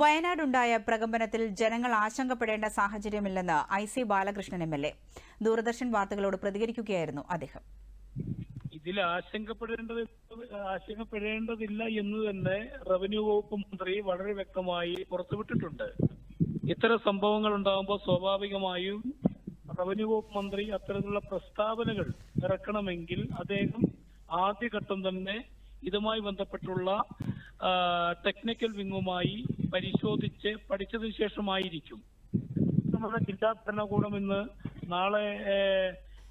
വയനാടുണ്ടായ പ്രകമ്പനത്തിൽ ജനങ്ങൾ ആശങ്കപ്പെടേണ്ട സാഹചര്യമില്ലെന്ന് I C Balakrishnan M L A. Doordarshan വാർത്തകളോട് പ്രതികരിക്കുകയായിരുന്നു അദ്ദേഹം. ഇതിൽ ആശങ്കപ്പെടേണ്ടത് ആശങ്കപ്പെടേണ്ടതില്ല എന്ന് തന്നെ റവന്യൂ വകുപ്പ് മന്ത്രി വളരെ വ്യക്തമായി പുറത്തുവിട്ടിട്ടുണ്ട്. ഇത്തരം സംഭവങ്ങൾ ഉണ്ടാകുമ്പോൾ സ്വാഭാവികമായും റവന്യൂ വകുപ്പ് മന്ത്രി അത്തരത്തിലുള്ള പ്രസ്താവനകൾ ഇറക്കണമെങ്കിൽ അദ്ദേഹം ആദ്യഘട്ടം തന്നെ ഇതുമായി ബന്ധപ്പെട്ടുള്ള ടെക്നിക്കൽ വിങ്ങുമായി പരിശോധിച്ച് പഠിച്ചതിന് ശേഷമായിരിക്കും. നമ്മുടെ ജില്ലാ ഭരണകൂടം ഇന്ന് നാളെ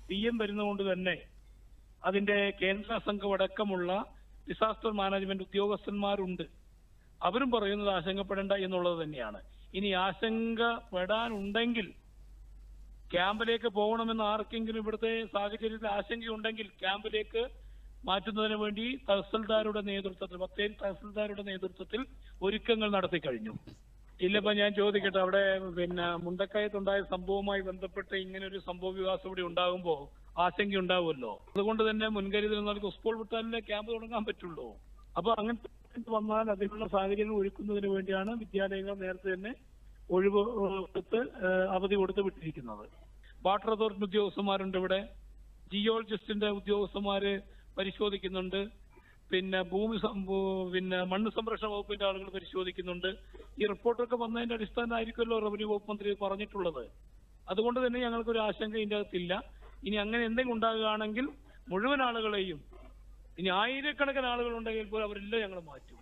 പി എം വരുന്നതുകൊണ്ട് തന്നെ അതിന്റെ കേന്ദ്ര സംഘം അടക്കമുള്ള ഡിസാസ്റ്റർ മാനേജ്മെന്റ് ഉദ്യോഗസ്ഥന്മാരുണ്ട്. അവരും പറയുന്നത് ആശങ്കപ്പെടേണ്ട എന്നുള്ളത് തന്നെയാണ്. ഇനി ആശങ്കപ്പെടാനുണ്ടെങ്കിൽ ക്യാമ്പിലേക്ക് പോകണമെന്ന് ആർക്കെങ്കിലും ഇവിടുത്തെ സാഹചര്യത്തിൽ ആശങ്കയുണ്ടെങ്കിൽ ക്യാമ്പിലേക്ക് മാറ്റുന്നതിന് വേണ്ടി തഹസിൽദാരുടെ നേതൃത്വത്തിൽ ബത്തേരി തഹസിൽദാരുടെ നേതൃത്വത്തിൽ ഒരുക്കങ്ങൾ നടത്തി കഴിഞ്ഞു. ഇല്ലപ്പോ ഞാൻ ചോദിക്കട്ടെ അവിടെ പിന്നെ മുണ്ടക്കയത്തുണ്ടായ സംഭവവുമായി ബന്ധപ്പെട്ട് ഇങ്ങനെ ഒരു സംഭവ വികാസം ഇവിടെ ഉണ്ടാകുമ്പോൾ ആശങ്ക ഉണ്ടാവുമല്ലോ? അതുകൊണ്ട് തന്നെ മുൻകരുതൽ നൽകി. സ്കൂൾ വിട്ടാലേ ക്യാമ്പ് തുടങ്ങാൻ പറ്റുള്ളൂ. അപ്പൊ അങ്ങനത്തെ വന്നാൽ അതിനുള്ള സാഹചര്യം ഒരുക്കുന്നതിന് വേണ്ടിയാണ് വിദ്യാലയങ്ങൾ നേരത്തെ തന്നെ ഒഴിവ് കൊടുത്ത് അവധി കൊടുത്ത് വിട്ടിരിക്കുന്നത്. വാട്ടർ അതോറിറ്റി ഉദ്യോഗസ്ഥന്മാരുണ്ട് ഇവിടെ. ജിയോളജിസ്റ്റിന്റെ ഉദ്യോഗസ്ഥന്മാര് പരിശോധിക്കുന്നുണ്ട്. പിന്നെ ഭൂമി പിന്നെ മണ്ണ് സംരക്ഷണ വകുപ്പിന്റെ ആളുകൾ പരിശോധിക്കുന്നുണ്ട്. ഈ റിപ്പോർട്ടൊക്കെ വന്നതിന്റെ അടിസ്ഥാനമായിരിക്കുമല്ലോ റവന്യൂ വകുപ്പ് മന്ത്രി പറഞ്ഞിട്ടുള്ളത്. അതുകൊണ്ട് തന്നെ ഞങ്ങൾക്കൊരു ആശങ്ക ഇതിന്റെ അകത്തില്ല. ഇനി അങ്ങനെ എന്തെങ്കിലും ഉണ്ടാകുകയാണെങ്കിൽ മുഴുവൻ ആളുകളെയും ഇനി ആയിരക്കണക്കിന് ആളുകൾ ഉണ്ടെങ്കിൽ പോലും അവരെല്ലാം ഞങ്ങൾ മാറ്റും.